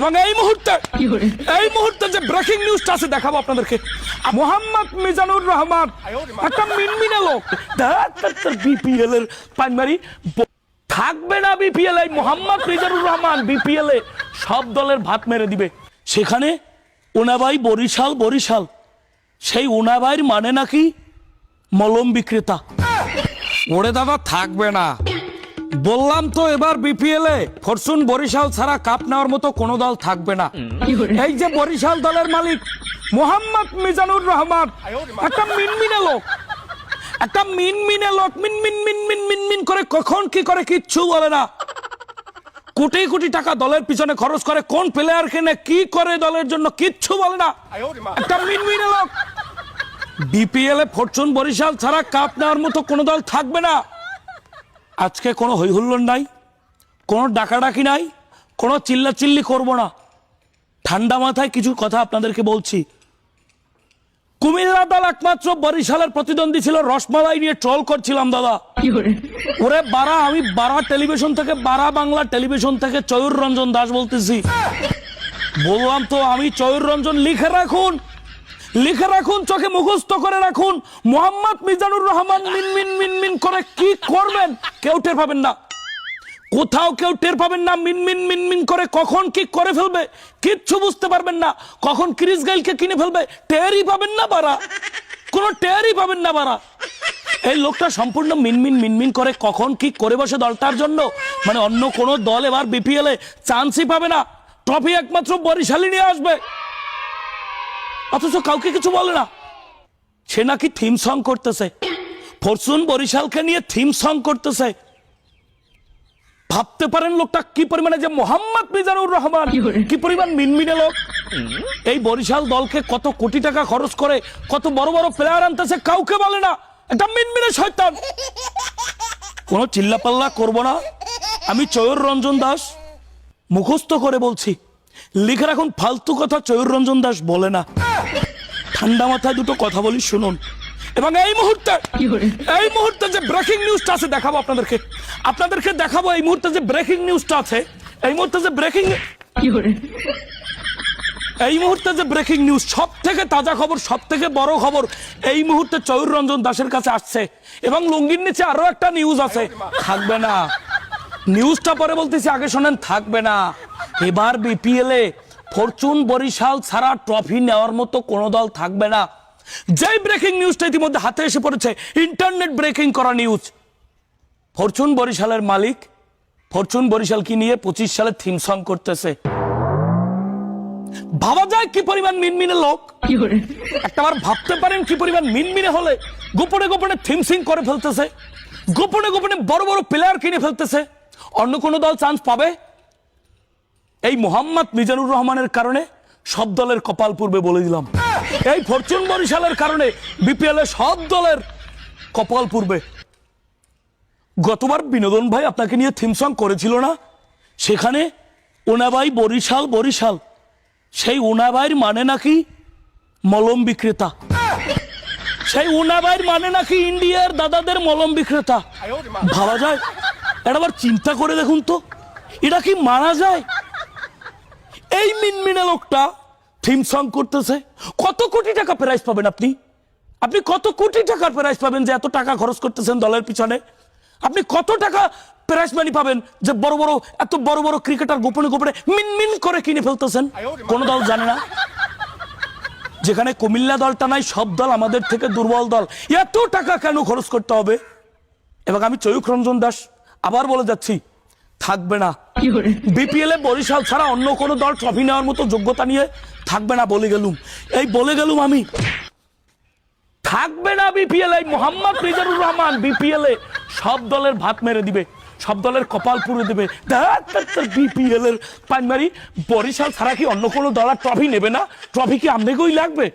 এবং এই মুহূর্তে এই মুহূর্তে যে ব্রেকিং নিউজটা আছে দেখাবো আপনাদেরকে। মোহাম্মদ মিজানুর রহমান একটা মিনমিনে লোক। বিপিএল এর প্রাইমারি থাকবে না বিপিএল এই মোহাম্মদ মিজানুর রহমান বিপিএল এ সব দলের ভাত মেরে দিবে। সেখানে ওনাবাই বরিশাল বরিশাল। সেই ওনাবাইয়ের মানে নাকি মলম বিক্রেতা। ওরে দাদা থাকবে না। বললাম তো এবার বিপিএল এ ফরচুন বরিশাল ছাড়া কাপ নেওয়ার মতো কোনো দল থাকবে না। এই যে বরিশাল দলের মালিক, মোহাম্মদ মিজানুর রহমান, একটা মিনমিনে লোক, একটা মিনমিনে লোক, মিন মিন মিন মিন মিন মিন করে কখন কি করে কিচ্ছু বলে না। কোটি কোটি টাকা দলের পিছনে খরচ করে কোন প্লেয়ার কেনে কি করে দলের জন্য কিচ্ছু বলে না। একটা মিনমিনে লোক। বিপিএল এ ফরচুন বরিশাল ছাড়া কাপ নেওয়ার মতো কোনো দল থাকবে না। আজকে কোনো হৈহুল্লোড় নাই কোনো ডাকাডাকি নাই কোনো চিল্লাচিল্লি করব না। ঠান্ডা মাথায় কিছু কথা আপনাদেরকে বলছি। কুমিল্লা দল একমাত্র বরিশালের প্রতিদ্বন্দ্বী ছিল রসমালাই নিয়ে ট্রল করছিলাম দাদা। ওরে বারা আমি বারা টেলিভিশন থেকে বারা বাংলা টেলিভিশন থেকে চয়ুর রঞ্জন দাস বলতেছি। বললাম তো আমি চয়ুর রঞ্জন লিখে রাখুন। লিখে রাখুন, চোখে মুখস্থ করে রাখুন। মোহাম্মদ মিজানুর রহমান, মিন মিন মিন মিন করে কি করবেন? কেউ টের পাবেন না। কোথাও কেউ টের পাবেন না, মিন মিন মিন মিন করে কখন কি করে ফেলবে? কিচ্ছু বুঝতে পারবেন না। কখন ক্রিস গাইলকে কিনে ফেলবে? টেরই পাবেন না বারা। কোনো টেরই পাবেন না বারা। এই লোকটা সম্পূর্ণ মিনমিন মিনমিন করে কখন কি করে বসে দলটার জন্য? মানে অন্য কোনো দল এবার বিপিএল চান্সই পাবে না। ট্রফি একমাত্র বরিশালী নিয়ে আসবে। অথচ কাউকে কিছু বলে না। সে নাকি থিম সং করতেছে। ফরচুন বরিশালকে নিয়ে থিম সং করতেছে। ভাবতে পারেন লোকটা কি পরিমাণে যে মোহাম্মদ মিজানুর রহমান? কি পরিমাণ মিনমিনে লোক? এই বরিশাল দলকে কত কোটি টাকা খরচ করে কত বড় বড় প্লেয়ার আনতেছে কাউকে বলে না। একটা মিনমিনে শয়তান। কোনো চিল্লাপাল্লা করব না। আমি চয়ুর রঞ্জন দাস। মুখস্থ করে বলছি। লিখে রাখুন ফালতু কথা চয়ুর রঞ্জন দাস বলে না। ঠান্ডা মাথায় দুটো কথা বলি শুনুন। এবং এই মুহূর্তে এই মুহূর্তে যে ব্রেকিং নিউজটা আছে দেখাবো আপনাদেরকে। আপনাদেরকে দেখাবো এই মুহূর্তে যে ব্রেকিং নিউজটা আছে এই মুহূর্তে যে ব্রেকিং এই মুহূর্তে যে ব্রেকিং নিউজ সব থেকে তাজা খবর সব থেকে বড় খবর এই মুহূর্তে চয়ুর রঞ্জন দাসের কাছে আসছে। এবং লুঙ্গির নিচে আরও একটা নিউজ আছে। থাকবে না। নিউজটা পরে বলতেছি আগে শোনেন থাকবে না। এবার বিপিএল এ ফরচুন বরিশাল ছাড়া ট্রফি নেওয়ার মতো কোনো দল থাকবে না। যেই ব্রেকিং নিউজটা ইতিমধ্যে হাতে এসে পড়েছে ইন্টারনেট ব্রেকিং করা নিউজ। ফরচুন বরিশালের মালিক ফরচুন বরিশাল কি নিয়ে পঁচিশ সালে থিম সং করতেছে। ভাবা যায় কি পরিমাণ মিনমিনে লোক? একটা একটাবার ভাবতে পারেন কি পরিমাণ মিনমিনে হলে গোপনে গোপনে থিমসিং করে ফেলতেছে। গোপনে গোপনে বড় বড় প্লেয়ার কিনে ফেলতেছে। অন্য কোনো দল চান্স পাবে? এই মোহাম্মদ মিজানুর রহমানের কারণে সব দলের কপাল পূর্বে বলে দিলাম। এই ফরচুন বরিশালের কারণে বিপিএল এ সব দলের কপাল পূর্বে। গতবার বিনোদন ভাই আপনাকে নিয়ে থিম সং করেছিল না? সেখানে ওনাবাই বরিশাল বরিশাল। সেই ওনাবাইয়ের মানে নাকি মলম বিক্রেতা? সেই ওনাবাইয়ের মানে নাকি ইন্ডিয়ার দাদাদের মলম বিক্রেতা? ভাবা যায়? একবার চিন্তা করে দেখুন তো এটা কি মারা যায়? এই মিনমিনে লোকটা থিম সং করতেছে। কত কোটি টাকা প্রাইজ পাবেন আপনি? আপনি কত কোটি টাকার প্রাইজ পাবেন যে এত টাকা খরচ করতেছেন দলের পিছনে? আপনি কত টাকা প্রাইজ মানি পাবেন যে বড় বড়, এত বড় বড় ক্রিকেটার গোপনে গোপনে মিনমিন করে কিনে ফেলতেছেন? কোন দল জানে না। যেখানে কুমিল্লা দলটা নাই সব দল আমাদের থেকে দুর্বল দল। এত টাকা কেন খরচ করতে হবে? এবং আমি চয়ুক রঞ্জন দাস আবার বলে যাচ্ছি থাকবে না। বিপিএল এ বরিশাল ছাড়া অন্য কোনো দল ট্রফি নেওয়ার মতো যোগ্যতা নিয়ে থাকবে না বলে গেলুম। এই বলে গেলুম আমি। থাকবে না বিপিএল এই মোহাম্মদ মিজানুর রহমান বিপিএল এ সব দলের ভাত মেরে দিবে সব দলের কপাল পুড়ে দেবে। বিপিএল এর প্রাইমারি বরিশাল ছাড়া কি অন্য কোনো দল আর ট্রফি নেবে না? ট্রফি কি আমনেকেই লাগবে?